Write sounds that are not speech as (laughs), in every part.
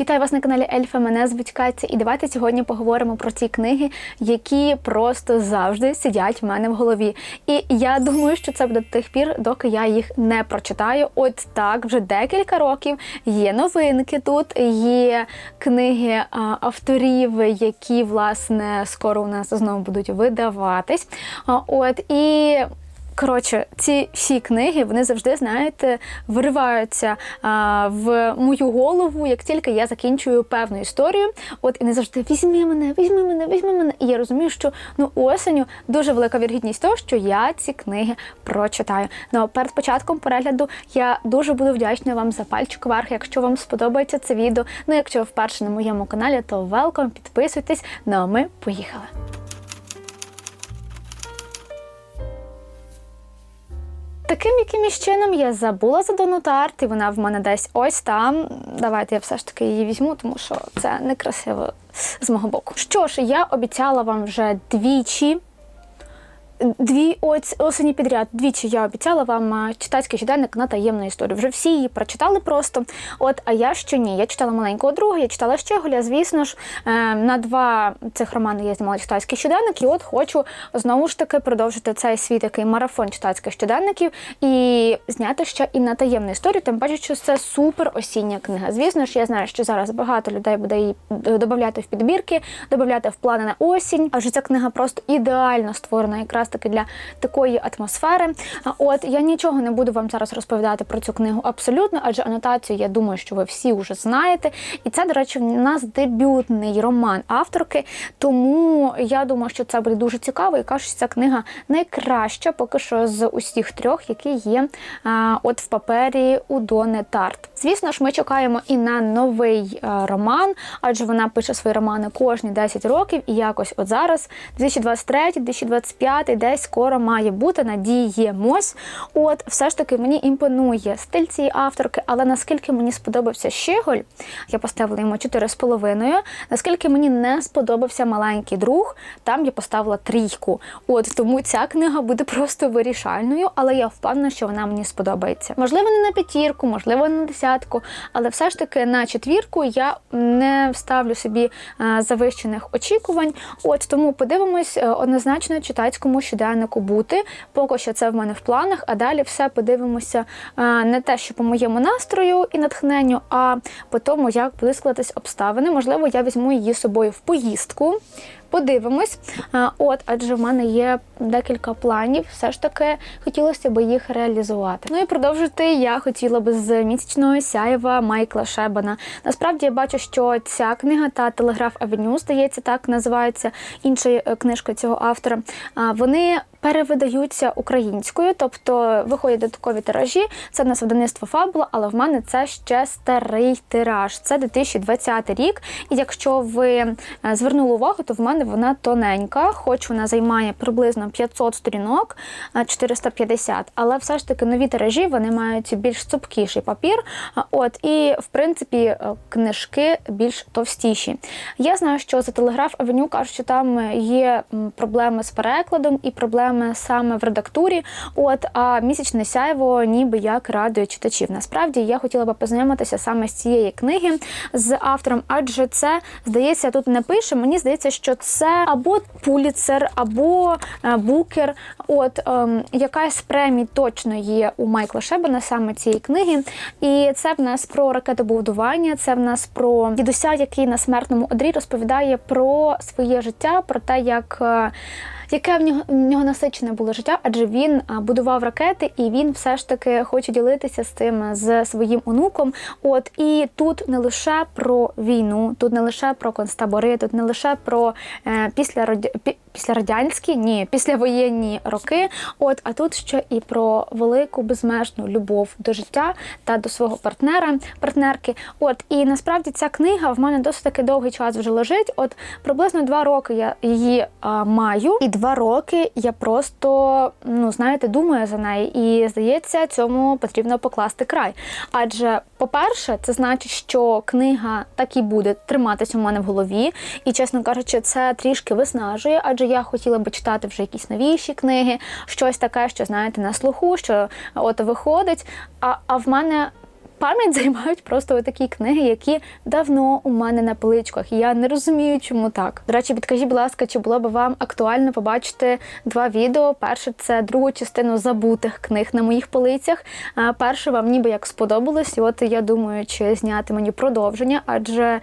Вітаю вас на каналі Ельфа. Мене звуть Катя, і давайте сьогодні поговоримо про ці книги, які просто завжди сидять в мене в голові. І я думаю, що це буде до тих пір, доки я їх не прочитаю. От так, вже декілька років є новинки тут, є книги авторів, які власне скоро у нас знову будуть видаватись. От і. Коротше, ці всі книги вони завжди, знаєте, вириваються а, в мою голову, як тільки я закінчую певну історію. От і не завжди візьми мене, візьми мене, візьми мене. І я розумію, що ну осеню дуже велика вірогідність того, що я ці книги прочитаю. Ну перед початком перегляду я дуже буду вдячна вам за пальчик вверх, якщо вам сподобається це відео. Ну, якщо ви вперше на моєму каналі, то велком, підписуйтесь. Ну а ми поїхали. Таким якимось чином я забула за Донут Арт, і вона в мене десь ось там. Давайте я все ж таки її візьму, тому що це некрасиво з мого боку. Що ж, я обіцяла вам вже двічі. Дві ось осені підряд. Двічі я обіцяла вам читацький щоденник на таємну історію. Вже всі її прочитали просто. От, а я ще ні. Я читала маленького друга, я читала Щеголя. Звісно ж, е, на два цих романи я знімала читацький щоденник, і от хочу знову ж таки продовжити цей свій такий марафон читацьких щоденників і зняти ще і на таємну історію. Тим паче, що це супер осіння книга. Звісно ж, я знаю, що зараз багато людей буде її додати в підбірки, додати в плани на осінь. Адже ця книга просто ідеально створена, якраз таки для такої атмосфери. От я нічого не буду вам зараз розповідати про цю книгу абсолютно, адже анотацію я думаю, що ви всі вже знаєте. І це, до речі, у нас дебютний роман авторки. Тому я думаю, що це буде дуже цікаво. І кажу, що ця книга найкраща поки що з усіх трьох, які є а, от в папері у Дони Тарт. Звісно ж, ми чекаємо і на новий а, роман, адже вона пише свої романи кожні 10 років, і якось от зараз, 2023-2025, десь скоро має бути. Надіємось. От, все ж таки мені імпонує стиль цієї авторки, але наскільки мені сподобався Щеголь, я поставила йому 4,5. Наскільки мені не сподобався маленький друг, там я поставила трійку. От тому ця книга буде просто вирішальною, але я впевнена, що вона мені сподобається. Можливо, не на п'ятірку, можливо, не на десятку, але все ж таки на четвірку я не ставлю собі е, завищених очікувань. От тому подивимось е, однозначно читацькому щоденнику бути. Поки що це в мене в планах, а далі все подивимося е, не те, що по моєму настрою і натхненню, а по тому, як будуть складатись обставини. Можливо, я візьму її з собою в поїздку. Подивимось, от, адже в мене є декілька планів. Все ж таки хотілося б їх реалізувати. Ну і продовжити я хотіла би з місячного сяєва Майкла Шебана. Насправді я бачу, що ця книга та Телеграф Авеню, здається, так називається інша книжкою книжка цього автора. Вони перевидаються українською, тобто виходять додаткові тиражі. Це в нас видавництво Фабула, але в мене це ще старий тираж. Це 2020 рік. І якщо ви е, звернули увагу, то в мене вона тоненька, хоч вона займає приблизно 500 сторінок, е, 450, але все ж таки нові тиражі вони мають більш цупкіший папір. От і в принципі е, книжки більш товстіші. Я знаю, що за телеграф Авеню кажуть, що там є проблеми з перекладом і проблеми саме в редактурі. От а місячне сяйво ніби як радує читачів. Насправді я хотіла би познайомитися саме з цієї книги з автором, адже це здається тут не пише. Мені здається, що це або Пуліцер, або е, Букер. От ем, якась премія точно є у Майкла Шебана саме цієї книги. І це в нас про ракетобудування, це в нас про дідуся, який на смертному одрі розповідає про своє життя, про те, як. Яке в нього в нього насичене було життя, адже він будував ракети, і він все ж таки хоче ділитися з цим з своїм онуком. От і тут не лише про війну, тут не лише про концтабори, тут не лише про е, після післярадянські, ні, післявоєнні роки. От, а тут ще і про велику безмежну любов до життя та до свого партнера, партнерки. От і насправді ця книга в мене досить таки довгий час вже лежить. От приблизно два роки я її а, маю, і два роки я просто ну знаєте, думаю за неї. І здається, цьому потрібно покласти край. Адже, по-перше, це значить, що книга так і буде триматись у мене в голові, і чесно кажучи, це трішки виснажує, адже я хотіла би читати вже якісь новіші книги, щось таке, що знаєте, на слуху, що от виходить. А, а в мене пам'ять займають просто такі книги, які давно у мене на поличках. Я не розумію, чому так. До речі, підкажіть, будь ласка, чи було б вам актуально побачити два відео? Перше це другу частину забутих книг на моїх полицях. А перше вам ніби як сподобалось, і от я думаю, чи зняти мені продовження, адже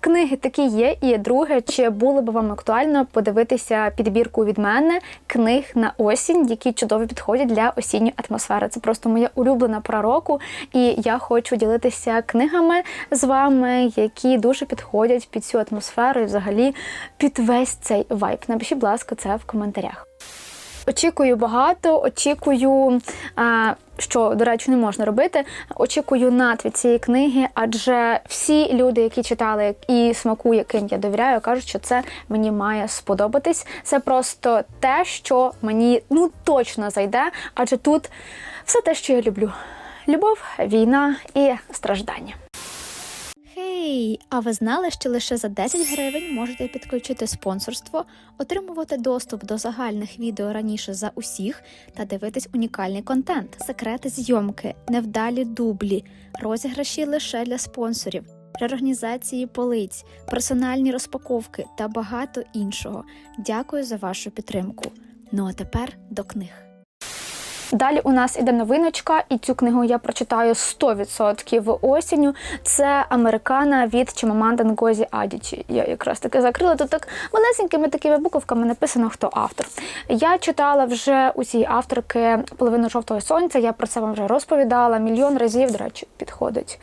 книги такі є. І друге, чи було б вам актуально подивитися підбірку від мене книг на осінь, які чудово підходять для осінньої атмосфери. Це просто моя улюблена пора року, і я хочу ділитися книгами з вами, які дуже підходять під цю атмосферу і взагалі під весь цей вайб. Напишіть, будь ласка, це в коментарях. Очікую багато, очікую, а, що, до речі, не можна робити. Очікую надвід цієї книги, адже всі люди, які читали і смаку, яким я довіряю, кажуть, що це мені має сподобатись. Це просто те, що мені ну точно зайде, адже тут все те, що я люблю: любов, війна і страждання. Хей, а ви знали, що лише за 10 гривень можете підключити спонсорство, отримувати доступ до загальних відео раніше за усіх та дивитись унікальний контент, секрети зйомки, невдалі дублі, розіграші лише для спонсорів, реорганізації полиць, персональні розпаковки та багато іншого. Дякую за вашу підтримку. Ну а тепер до книг. Далі у нас іде новиночка, і цю книгу я прочитаю 100% осінню. Це Американа від Чимаманда Ngozi Адічі. Я якраз таки закрила тут так малесенькими такими буковками написано, хто автор. Я читала вже у цієї авторки половину жовтого сонця. Я про це вам вже розповідала мільйон разів. До речі, підходить.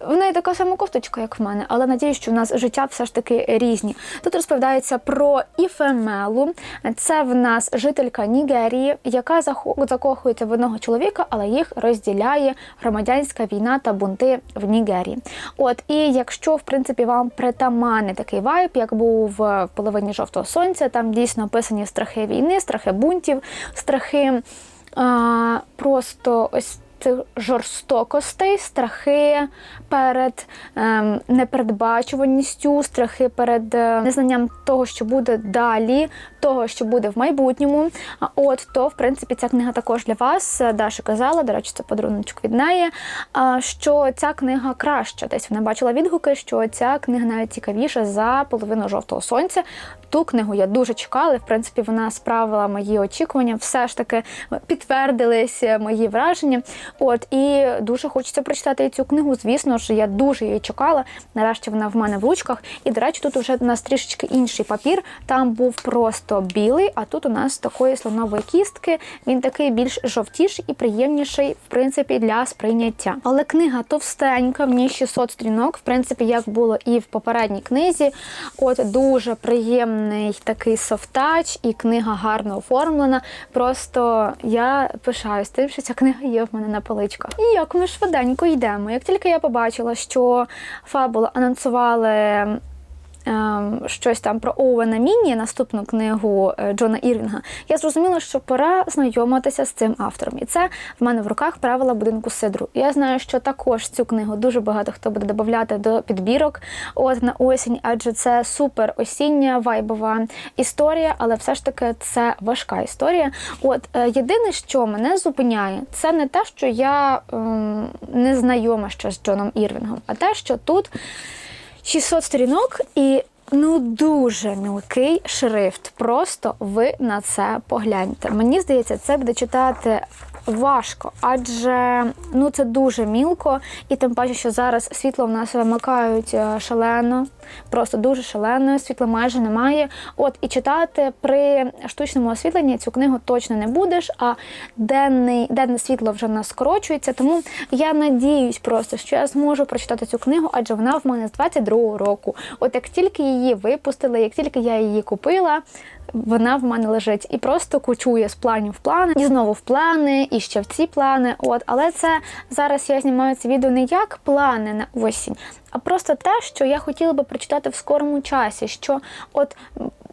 В неї така сама кофточка, як в мене, але надіюсь, що в нас життя все ж таки різні. Тут розповідається про Іфемелу. Це в нас жителька Нігерії, яка закохується в одного чоловіка, але їх розділяє громадянська війна та бунти в Нігерії. От і якщо в принципі вам притаманний такий вайб, як був в половині жовтого сонця, там дійсно описані страхи війни, страхи бунтів, страхи а, просто ось цих жорстокостей, страхи перед ем, непередбачуваністю, страхи перед е, незнанням того, що буде далі, того, що буде в майбутньому. От то, в принципі, ця книга також для вас. Даша казала, до речі, це подаруночок від неї. Що ця книга краща. Десь вона бачила відгуки, що ця книга навіть цікавіша за половину жовтого сонця. Ту книгу я дуже чекала. В принципі, вона справила мої очікування. Все ж таки підтвердились мої враження. От і дуже хочеться прочитати цю книгу. Звісно ж, я дуже її чекала. Нарешті вона в мене в ручках. І, до речі, тут вже у нас трішечки інший папір. Там був просто білий, а тут у нас такої слонової кістки. Він такий більш жовтіший і приємніший, в принципі, для сприйняття. Але книга товстенька, в ній 600 сторінок, в принципі, як було і в попередній книзі. От дуже приємний такий софтач, і книга гарно оформлена. Просто я пишаюсь тим, що ця книга є в мене на поличках. І як ми швиденько йдемо. Як тільки я побачила, що фабула анонсували. Ем, Щось там про Оуена Міні, наступну книгу е, Джона Ірвінга, я зрозуміла, що пора знайомитися з цим автором. І це в мене в руках правила будинку Сидру. Я знаю, що також цю книгу дуже багато хто буде додавати до підбірок от на осінь, адже це супер осіння вайбова історія, але все ж таки це важка історія. От е, єдине, що мене зупиняє, це не те, що я ем, не знайома ще з Джоном Ірвінгом, а те, що тут 600 сторінок і. Ну, дуже мілкий шрифт. Просто ви на це погляньте. Мені здається, це буде читати важко, адже ну це дуже мілко, і тим паче, що зараз світло в нас вимикають е, шалено, просто дуже шалено, світла майже немає. От і читати при штучному освітленні цю книгу точно не будеш. А денний, денне світло вже в нас скорочується. Тому я надіюсь просто, що я зможу прочитати цю книгу, адже вона в мене з 22-го року. От як тільки її випустили, як тільки я її купила. Вона в мене лежить і просто кучує з планів в плани, і знову в плани, і ще в ці плани. От, але це зараз я знімаю це відео не як плани на осінь, а просто те, що я хотіла би прочитати в скорому часі. Що от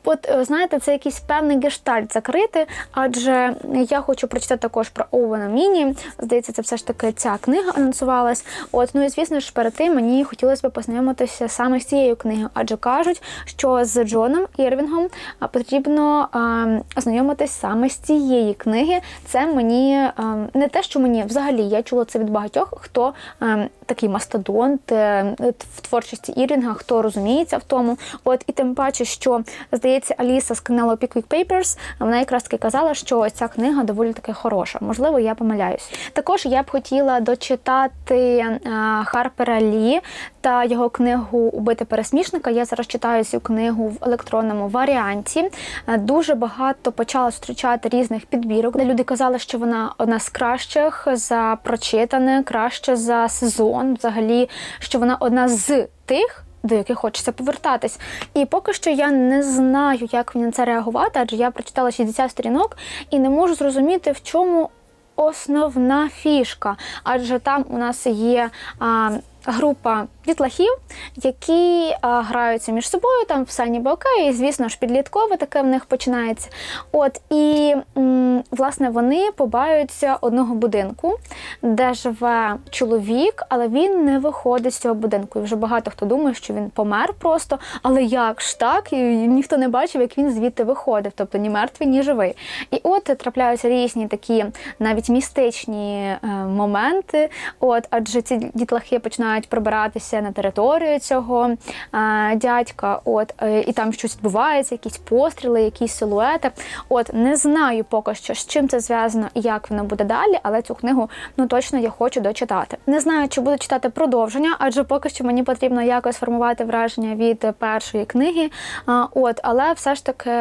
От е, знаєте, це якийсь певний гештальт закрити, адже я хочу прочитати також про Оуена Міні. Здається, це все ж таки ця книга анонсувалась. От ну і звісно ж, перед тим мені хотілося б познайомитися саме з цією книгою, адже кажуть, що з Джоном Ірвінгом потрібно а, ознайомитись саме з цієї книги. Це мені а, не те, що мені взагалі я чула це від багатьох, хто а, такий мастодонт е, в творчості Ірвінга, хто розуміється в тому. От і тим паче, що здається, Аліса з каналу Pickwick Papers, вона якраз таки казала, що ця книга доволі таки хороша. Можливо, я помиляюсь. Також я б хотіла дочитати е, Харпера Лі та його книгу Убити пересмішника. Я зараз читаю цю книгу в електронному варіанті. Е, Дуже багато почала зустрічати різних підбірок, де люди казали, що вона одна з кращих за прочитане, краще за сезон. Взагалі, що вона одна з тих. До яких хочеться повертатись. І поки що я не знаю, як мені на це реагувати, адже я прочитала 60 сторінок і не можу зрозуміти, в чому основна фішка. Адже там у нас є а, група дітлахів, які а, граються між собою, там все ніби окей, і, звісно ж, підліткове таке в них починається. От і м, власне вони побаються одного будинку, де живе чоловік, але він не виходить з цього будинку. І вже багато хто думає, що він помер просто. Але як ж так? І ніхто не бачив, як він звідти виходив, тобто ні мертвий, ні живий. І от трапляються різні такі навіть містичні е, моменти. От, адже ці дітлахи починають пробиратися на територію цього дядька. От е, і там щось відбувається, якісь постріли, якісь силуети. От не знаю поки що з чим це зв'язано і як воно буде далі, але цю книгу ну точно я хочу дочитати. Не знаю, чи буду читати продовження, адже поки що мені потрібно якось формувати враження від першої книги. От, але все ж таки,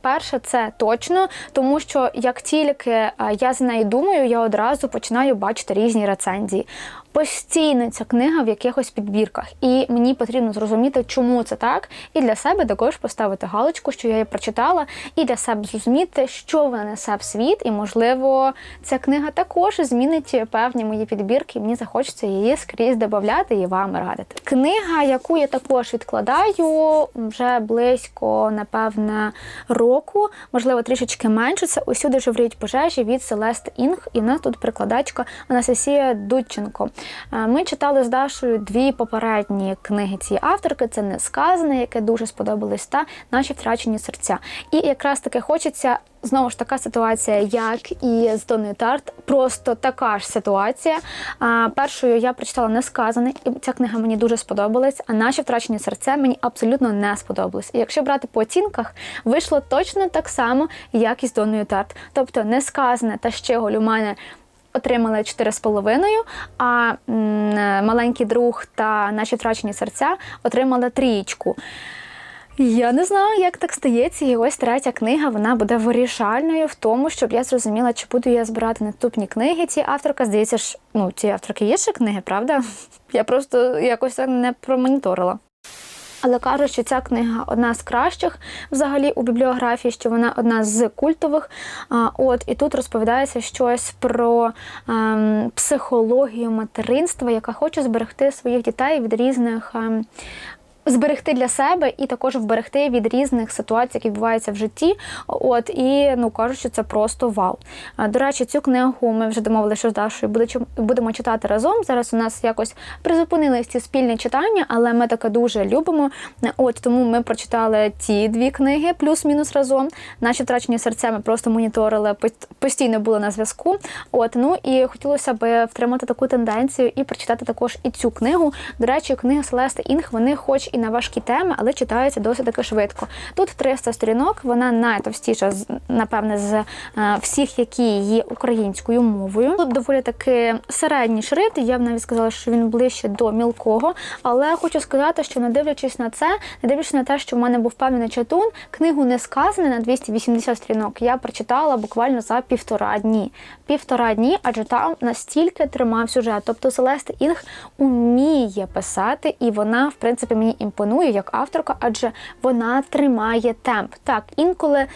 перше це точно, тому що як тільки я за неї думаю, я одразу починаю бачити різні рецензії. Постійно ця книга в якихось підбірках, і мені потрібно зрозуміти, чому це так, і для себе також поставити галочку, що я її прочитала, і для себе зрозуміти, що вона несе в світ, і можливо, ця книга також змінить певні мої підбірки. і Мені захочеться її скрізь додати і вам радити. Книга, яку я також відкладаю вже близько, напевне, року, можливо, трішечки менше. Це усюди живріють пожежі від Селест Інг, і в нас тут прикладачка Анастасія Дудченко. Е, Ми читали з Дашою дві попередні книги цієї авторки: це несказане, яке дуже сподобалось, та наші втрачені серця. І якраз таки хочеться. Знову ж така ситуація, як і з Доною Тарт, просто така ж ситуація. А, першою я прочитала несказане, і ця книга мені дуже сподобалась. А наші втрачені серця мені абсолютно не сподобалось. І якщо брати по оцінках, вийшло точно так само, як і з Доною Тарт. Тобто несказане та щеголь у мене отримали 4,5, а маленький друг та наші втрачені серця отримали трієчку. Я не знаю, як так стається, і ось третя книга вона буде вирішальною в тому, щоб я зрозуміла, чи буду я збирати наступні книги. Ці авторка, здається ж, ну ці авторки є ще книги, правда? (laughs) Я просто якось так не промоніторила. Але кажуть, що ця книга одна з кращих взагалі у бібліографії, що вона одна з культових. От і тут розповідається щось про ем, психологію материнства, яка хоче зберегти своїх дітей від різних. ем, Зберегти для себе і також вберегти від різних ситуацій, які відбуваються в житті. От і ну кажуть, що це просто вау. До речі, цю книгу ми вже домовили, що з Дашою буде- будемо читати разом. Зараз у нас якось призупинились ці спільні читання, але ми таке дуже любимо. От тому ми прочитали ці дві книги, плюс-мінус разом. Наші втрачені серця ми просто моніторили, постійно були на зв'язку. От ну і хотілося б втримати таку тенденцію і прочитати також і цю книгу. До речі, книги Селести Інг вони хоч і на важкі теми, але читаються досить таки швидко. Тут 300 сторінок, вона найтовстіша, напевне, з е, всіх, які є українською мовою. Тут доволі таки середній шрифт. Я б навіть сказала, що він ближче до мілкого. Але хочу сказати, що не дивлячись на це, не дивлячись на те, що в мене був певний чатун, книгу не сказане на 280 сторінок. Я прочитала буквально за півтора дні. Півтора дні, адже там настільки тримав сюжет. Тобто Селеста Інг уміє писати, і вона, в принципі, мені імпонує як авторка, адже вона тримає темп. Так, інколи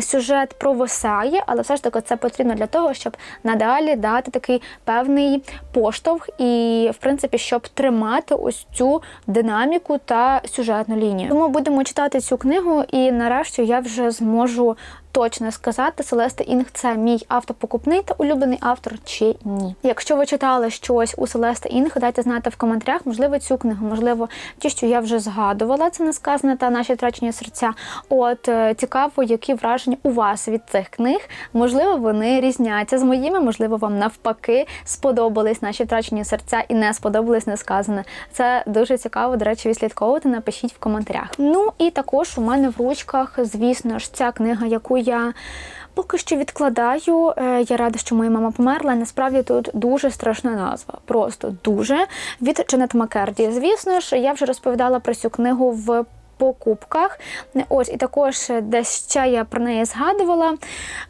сюжет провисає, але все ж таки це потрібно для того, щоб надалі дати такий певний поштовх і, в принципі, щоб тримати ось цю динаміку та сюжетну лінію. Тому будемо читати цю книгу, і нарешті я вже зможу точно сказати, Селеста Інг це мій автопокупний та улюблений автор чи ні. Якщо ви читали щось у Селеста Інг, дайте знати в коментарях, можливо, цю книгу, можливо, ті, що я вже згадувала, це не сказане та наші втрачені серця. От е, цікаво, які враження у вас від цих книг. Можливо, вони різняться з моїми, можливо, вам навпаки сподобались наші втрачені серця і не сподобались несказане. Це дуже цікаво, до речі, відслідковувати. Напишіть в коментарях. Ну і також у мене в ручках, звісно ж, ця книга, яку я поки що відкладаю. Е, Я рада, що моя мама померла. Насправді тут дуже страшна назва. Просто дуже від Джанет Макерді. Звісно ж, я вже розповідала про цю книгу в. Покупках, ось і також десь ще я про неї згадувала.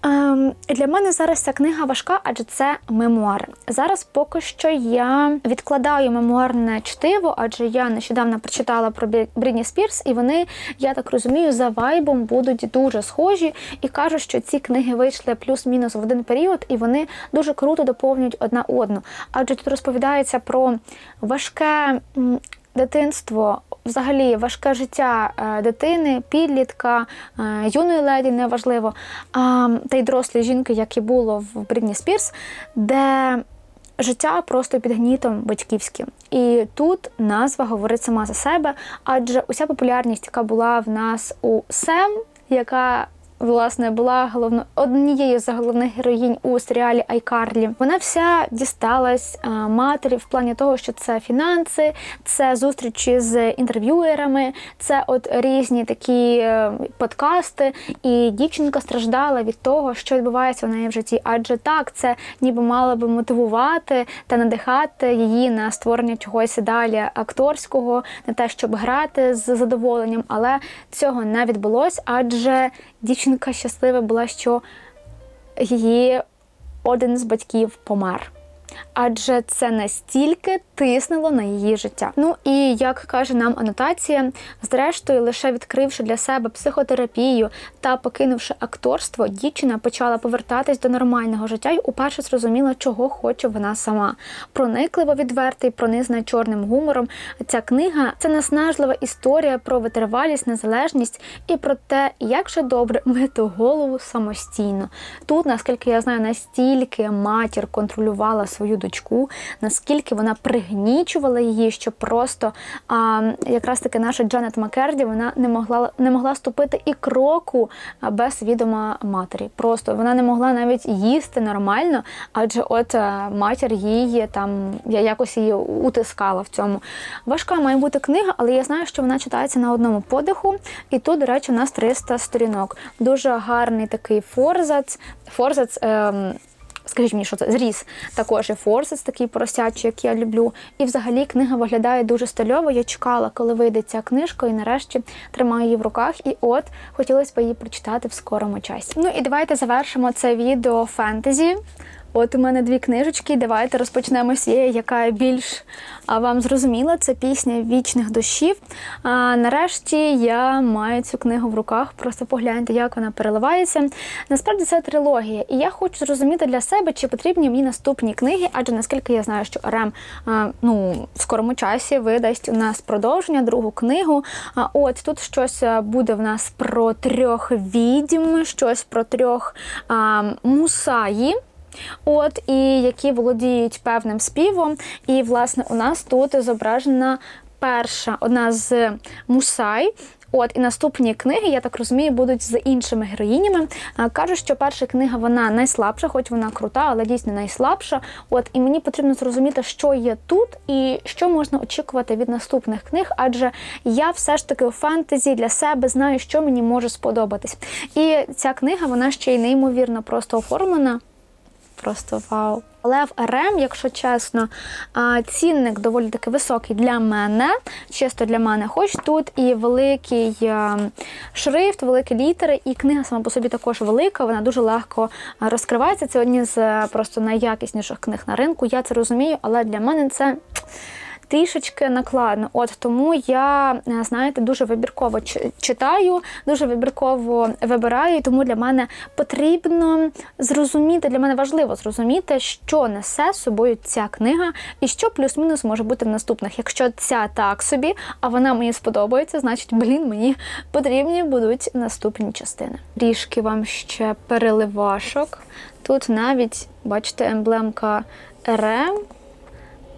Ем, для мене зараз ця книга важка, адже це мемуари. Зараз поки що я відкладаю мемуарне чтиво, адже я нещодавно прочитала про Брі- Брітні Спірс, і вони, я так розумію, за вайбом будуть дуже схожі і кажуть, що ці книги вийшли плюс-мінус в один період, і вони дуже круто доповнюють одна одну. Адже тут розповідається про важке. Дитинство, взагалі, важке життя е, дитини, підлітка, е, юної леді, неважливо, та й дорослої жінки, як і було в Брідні Спірс, де життя просто під гнітом батьківським. І тут назва говорить сама за себе, адже уся популярність, яка була в нас у Сем, яка власне була головно однією з головних героїнь у серіалі Айкарлі. Вона вся дісталась матері в плані того, що це фінанси, це зустрічі з інтерв'юерами, це от різні такі е, подкасти. І дівчинка страждала від того, що відбувається в неї в житті. Адже так, це ніби мало би мотивувати та надихати її на створення чогось далі акторського, на те, щоб грати з задоволенням, але цього не відбулось, адже дівчинка щаслива була, що її один з батьків помер. Адже це настільки тиснуло на її життя. Ну і як каже нам анотація, зрештою, лише відкривши для себе психотерапію та покинувши акторство, дівчина почала повертатись до нормального життя і уперше зрозуміла, чого хоче вона сама. Проникливо відвертий, пронизана чорним гумором. Ця книга це наснажлива історія про витривалість, незалежність і про те, як же добре мити голову самостійно. Тут, наскільки я знаю, настільки матір контролювала свою дочку, наскільки вона пригнічувала її, що просто а, якраз таки наша Джанет Макерді вона не могла не могла ступити і кроку без відома матері. Просто вона не могла навіть їсти нормально, адже от а, матір її там я якось її утискала в цьому. Важка має бути книга, але я знаю, що вона читається на одному подиху. І тут, до речі, у нас 300 сторінок. Дуже гарний такий форзац. Форзац. Ем, Скажіть мені, що це зріс. також і форсис такий поросячий, як я люблю. І взагалі книга виглядає дуже стильово. Я чекала, коли вийде ця книжка, і нарешті тримаю її в руках. І от хотілося б її прочитати в скорому часі. Ну і давайте завершимо це відео фентезі. От у мене дві книжечки. Давайте розпочнемо з цієї, яка більш вам зрозуміла. Це пісня вічних душів. А, нарешті я маю цю книгу в руках. Просто погляньте, як вона переливається. Насправді це трилогія, і я хочу зрозуміти для себе, чи потрібні мені наступні книги, адже наскільки я знаю, що Рем ну, в скорому часі видасть у нас продовження, другу книгу. А, от тут щось буде в нас про трьох відьм, щось про трьох а, мусаї. От і які володіють певним співом. І, власне, у нас тут зображена перша одна з мусай. От і наступні книги, я так розумію, будуть з іншими героїнями. Кажуть, що перша книга вона найслабша, хоч вона крута, але дійсно найслабша. От і мені потрібно зрозуміти, що є тут і що можна очікувати від наступних книг, адже я все ж таки у фентезі для себе знаю, що мені може сподобатись. І ця книга вона ще й неймовірно просто оформлена. Просто вау. Але в РМ, якщо чесно, цінник доволі таки високий для мене, чисто для мене, хоч тут і великий шрифт, великі літери, і книга сама по собі також велика, вона дуже легко розкривається. Це одні з просто найякісніших книг на ринку. Я це розумію, але для мене це трішечки накладно. От тому я, е, знаєте, дуже вибірково читаю, дуже вибірково вибираю. Тому для мене потрібно зрозуміти, для мене важливо зрозуміти, що несе собою ця книга, і що плюс-мінус може бути в наступних. Якщо ця так собі, а вона мені сподобається, значить, блін, мені потрібні будуть наступні частини. Трішки вам ще переливашок. Тут навіть, бачите, емблемка РМ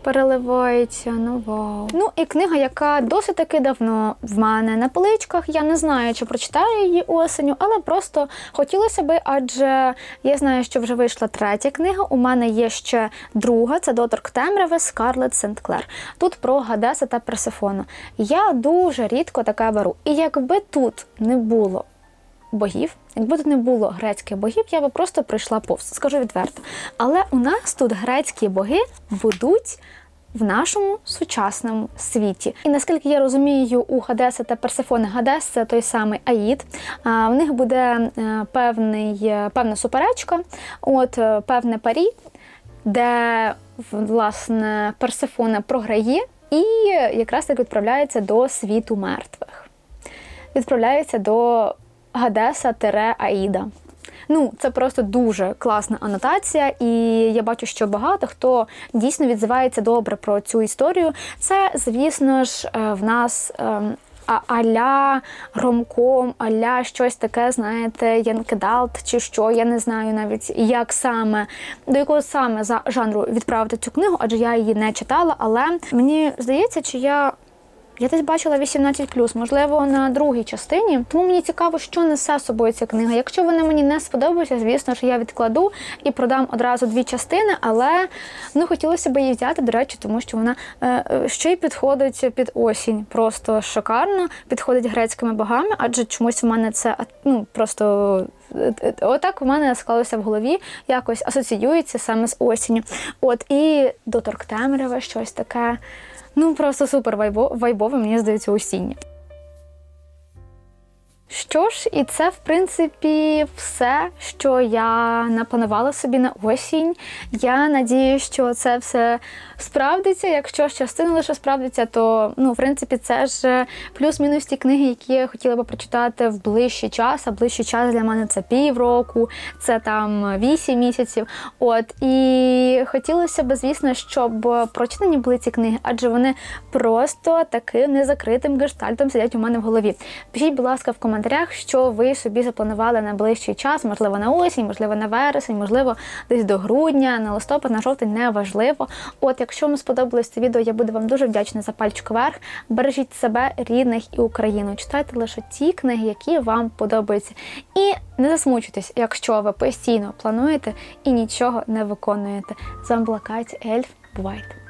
переливається. Ну вау. Ну і книга, яка досить таки давно в мене на поличках. Я не знаю, чи прочитаю її осеню, але просто хотілося би, адже я знаю, що вже вийшла третя книга. У мене є ще друга, це доторк темряви Скарлетт Сент-Клер. Тут про Гадеса та Персефону. Я дуже рідко таке беру. І якби тут не було богів. Якби тут не було грецьких богів, я би просто прийшла повз, скажу відверто. Але у нас тут грецькі боги будуть в нашому сучасному світі. І наскільки я розумію, у Гадеса та Персефони Гадес це той самий Аїд. А, В них буде е, певний, е, певна суперечка, от е, певне парі, де власне Персефона програє і якраз так відправляється до світу мертвих. Відправляється до Гадеса тире Аїда. Ну, це просто дуже класна анотація, і я бачу, що багато хто дійсно відзивається добре про цю історію. Це, звісно ж, е, в нас. ем, Аля ромком, аля щось таке, знаєте, Янкедалт чи що, я не знаю навіть як саме, до якого саме за жанру відправити цю книгу, адже я її не читала. Але мені здається, чи я я десь бачила 18+, можливо, на другій частині. Тому мені цікаво, що несе з собою ця книга. Якщо вона мені не сподобається, звісно ж, я відкладу і продам одразу дві частини, але ну хотілося б її взяти, до речі, тому що вона е, е, ще й підходить під осінь. Просто шикарно, підходить грецькими богами, адже чомусь в мене це ну просто. Отак у мене склалося в голові, якось асоціюється саме з осінню. От і доторк темрява, щось таке. Ну, просто супер вайбове, мені здається, осіннє. Що ж, і це, в принципі, все, що я напланувала собі на осінь. Я надію, що це все справдиться. Якщо ж частина лише справдиться, то ну, в принципі, це ж плюс-мінус ті книги, які я хотіла би прочитати в ближчий час. А ближчий час для мене це півроку, це там вісім місяців. От і хотілося б, звісно, щоб прочитані були ці книги, адже вони просто таким незакритим гештальтом сидять у мене в голові. Пишіть, будь ласка, в коментарях, що ви собі запланували на ближчий час, можливо, на осінь, можливо, на вересень, можливо, десь до грудня, на листопад, на жовтень, неважливо. От, якщо вам сподобалось це відео, я буду вам дуже вдячна за пальчик вверх. Бережіть себе, рідних і Україну. Читайте лише ті книги, які вам подобаються. І не засмучуйтесь, якщо ви постійно плануєте і нічого не виконуєте. З вами була Катя Ельф. Бувайте!